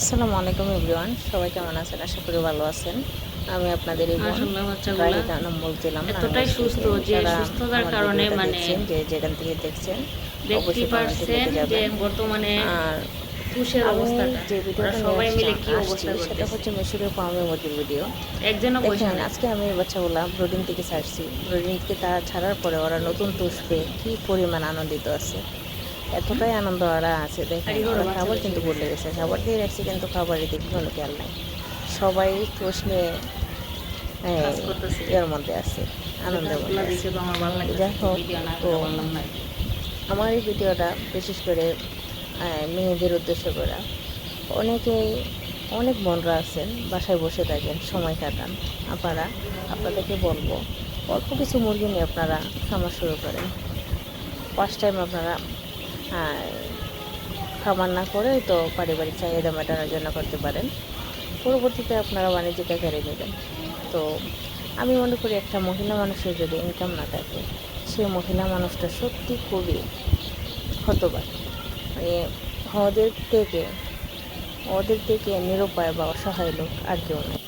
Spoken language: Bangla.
আসসালামু আলাইকুম এভরিওয়ান সবাই কেমন আছেন? আশা করি ভালো আছেন। আমি আপনাদের এই নাম বলছিলাম এতটাই সুস্থ যে সুস্থতার কারণে মানে যে যেখান থেকে দেখছেন কমেন্টে পারছেন যে বর্তমানে আর তুষের অবস্থাটা যে ভিডিওটা সবাই মিলে কি অবস্থা সেটা হচ্ছে মিশরীয় ফার্মের মধ্যে ভিডিও আজকে আমি বাচ্চাগুলা ব্রোডিং থেকে ছাড়ছি। ব্রোডিং থেকে তা ছাড়ার পরে ওরা নতুন তুষ পেয়ে কী পরিমাণ আনন্দিত আছে। এতটাই আনন্দ ওরা আছে দেখেন ওরা খাবার কিন্তু বলে গেছে খাবার দিয়ে রাখছি কিন্তু খাবারের দিকে কোনো খেয়াল নাই। সবাই তুষ নিয়ে। এর মধ্যে আছে আনন্দের মধ্যে। দেখে ভালো যাই হোক, তো আমার এই ভিডিওটা বিশেষ করে মেয়েদের উদ্দেশ্য করা। অনেকেই অনেক বোনরা আছেন বাসায় বসে থাকেন সময় কাটান। আপনারা আপনাদেরকে বলব অল্প কিছু মুরগি নিয়ে আপনারা খামার শুরু করেন। ফার্স্ট টাইম আপনারা খামার না করে তো পারিবারিক চাহিদা মেটানোর জন্য করতে পারেন। পরবর্তীতে আপনারা বাণিজ্যিক আকারে নেবেন। তো আমি মনে করি একটা মহিলা মানুষের যদি ইনকাম না থাকে সেই মহিলা মানুষটা সত্যি খুবই হতবাক। মানে ওদের থেকে ওদের থেকে নিরুপায় বা অসহায় লোক আর কেউ নেই।